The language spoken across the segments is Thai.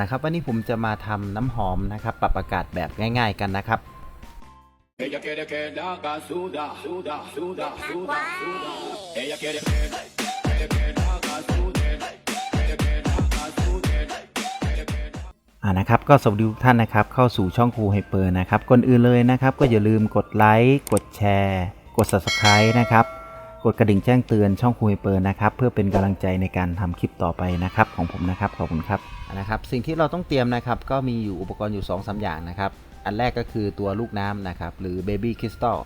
นะครับวันนี้ผมจะมาทำน้ำหอมนะครับปรับอากาศแบบง่าย ๆกันนะครับอ่านะครับก็สวัสดีทุกท่านนะครับเข้าสู่ช่องครูไฮเปอร์นะครับก่อนอื่นเลยนะครับ ก็อย่าลืมกดไลค์กดแชร์ กด subscribe นะครับ กดกระดิ่งแจ้งเตือนช่องครูไฮเปอร์นะครับ เพื่อเป็นกำลังใจในการทำคลิปต่อไปนะครับ ของผมนะครับขอบคุณครับนะครับ สิ่งที่เราต้องเตรียมนะครับ ก็มีอยู่อุปกรณ์อยู่2อสอย่างนะครับ อันแรกก็คือตัวลูกน้ำนะครับ หรือ Baby Crystal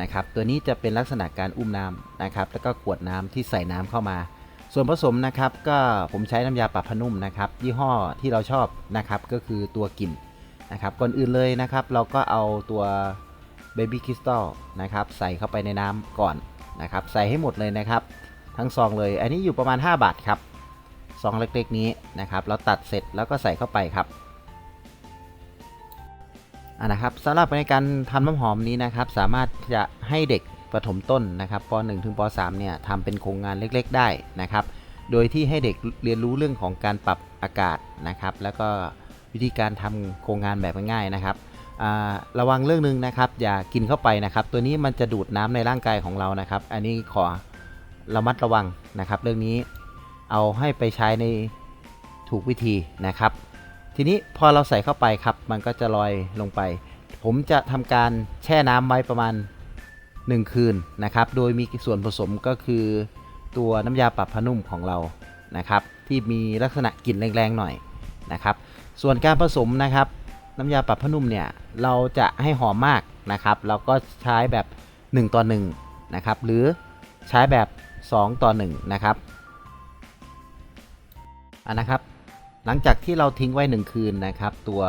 นะครับ ตัวนี้จะเป็นลักษณะการอุ้มน้ำนะครับ แล้วก็ขวดน้ำที่ใส่น้ำเข้ามา ส่วนผสมนะครับ ก็ผมใช้น้ำยาปรับผ้านุ่มนะครับ ยี่ห้อที่เราชอบนะครับ ก็คือตัวกลิ่นนะครับ ก่อนอื่นเลยนะครับ เราก็เอาตัว Baby Crystal นะครับ ใส่เข้าไปในน้ำก่อน นะครับใส่ให้หมดเลยนะครับ ทั้งซองเลย อันนี้อยู่ประมาณ 5 บาทครับซองเล็กๆนี้นะครับเราตัดเสร็จแล้วก็ใส่เข้าไปครับอะนะครับสำหรับในการทำน้ำหอมนี้นะครับ สามารถจะให้เด็กประถมต้นนะครับป .1 ถึงป .3 เนี่ยทำเป็นโครงงานเล็กๆ ได้นะครับ โดยที่ให้เด็กเรียนรู้เรื่องของการปรับอากาศนะครับ แล้วก็วิธีการทำโครงงานแบบง่ายๆนะครับ ระวังเรื่องหนึงนะครับ อย่ากินเข้าไปนะครับ ตัวนี้มันจะดูดน้ำในร่างกายของเรานะครับ อันนี้ขอระมัดระวังนะครับ เรื่องนี้เอาให้ไปใช้ในถูกวิธีนะครับ ทีนี้พอเราใส่เข้าไปครับ มันก็จะลอยลงไป ผมจะทำการแช่น้ำไว้ประมาณ 1 คืนนะครับ โดยมีส่วนผสมก็คือตัวน้ำยาปรับผ้านุ่มของเรานะครับ ที่มีลักษณะกลิ่นแรงๆหน่อยนะครับ ส่วนการผสมนะครับ น้ำยาปรับผ้านุ่มเนี่ยเราจะให้หอมมากนะครับเราก็ใช้แบบ 1 ต่อ1นะครับหรือใช้แบบ 2 ต่อ1นะครับอะนะครับหลังจากที่เราทิ้งไว้ 1 คืนนะครับ ตัว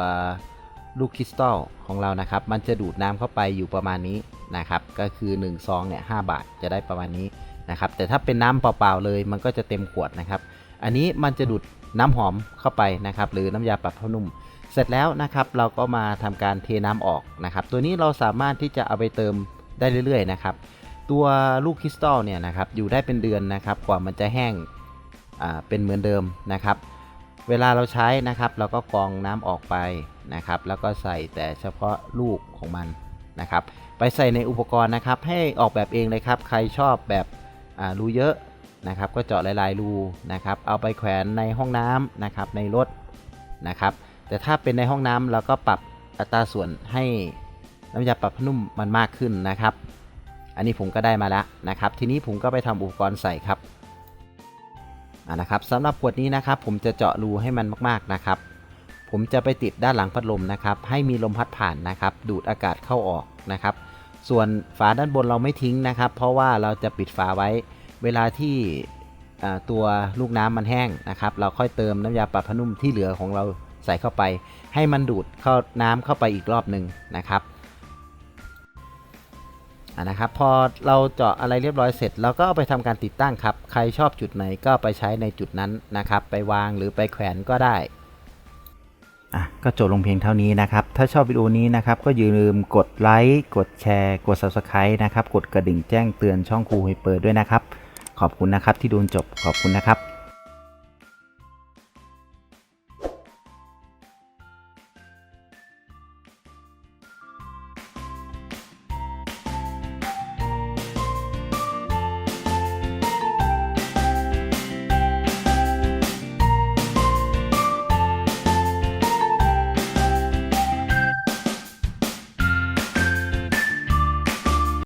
ลูกคริสตัลของเรานะครับ มันจะดูดน้ำเข้าไปอยู่ประมาณนี้นะครับ ก็คือ1ซองเนี่ย5บาทจะได้ประมาณนี้นะครับ แต่ถ้าเป็นน้ำเปล่าๆเลย มันก็จะเต็มขวดนะครับ อันนี้มันจะดูดน้ำหอมเข้าไปนะครับ หรือน้ำยาปรับผ้านุ่ม สร็จแล้วนะครับเราก็มาทำการเทน้ำออกนะครับ ตัวนี้เราสามารถที่จะเอาไปเติมได้เรื่อยๆนะครับ ตัวลูกคริสตัลเนี่ยนะครับอยู่ได้เป็นเดือนนะครับกว่ามันจะแห้งอ่าเป็นเหมือนเดิมนะครับ เวลาเราใช้นะครับ เราก็กรองน้ำออกไปนะครับ แล้วก็ใส่แต่เฉพาะลูกของมันนะครับ ไปใส่ในอุปกรณ์นะครับ ให้ออกแบบเองเลยครับ ใครชอบแบบอ่ารูเยอะนะครับ ก็เจาะหลายๆรูนะครับ เอาไปแขวนในห้องน้ำนะครับในรถนะครับ แต่ถ้าเป็นในห้องน้ำเราก็ปรับอัตราส่วนให้น้ำยาปรับผ้านุ่มมันมากขึ้นนะครับ อันนี้ผมก็ได้มาแล้วนะครับ ทีนี้ผมก็ไปทำอุปกรณ์ใส่ครับอ่านะครับสำหรับขวดนี้นะครับ ผมจะเจาะรูให้มันมากๆนะครับ ผมจะไปติดด้านหลังพัดลมนะครับ ให้มีลมพัดผ่านนะครับ ดูดอากาศเข้าออกนะครับ ส่วนฝาด้านบนเราไม่ทิ้งนะครับ เพราะว่าเราจะปิดฝาไว้ เวลาที่ตัวลูกน้ำมันแห้งนะครับ เราค่อยเติมน้ำยาปรับผ้านุ่มที่เหลือของเรา ใส่เข้าไป ให้มันดูดเข้าน้ำเข้าไปอีกรอบหนึ่งนะครับอะนะครับพอเราเจาะอะไรเรียบร้อยเสร็จเราก็เอาไปทำการติดตั้งครับ ใครชอบจุดไหนก็ไปใช้ในจุดนั้นนะครับ ไปวางหรือไปแขวนก็ได้อะก็จบลงเพียงเท่านี้นะครับ ถ้าชอบวิดีโอนี้นะครับ ก็อย่าลืมกดไลค์กดแชร์ กด Subscribe นะครับ กดกระดิ่งแจ้งเตือนช่องครูไฮเปิดด้วยนะครับ ขอบคุณนะครับที่ดูจบขอบคุณนะครับ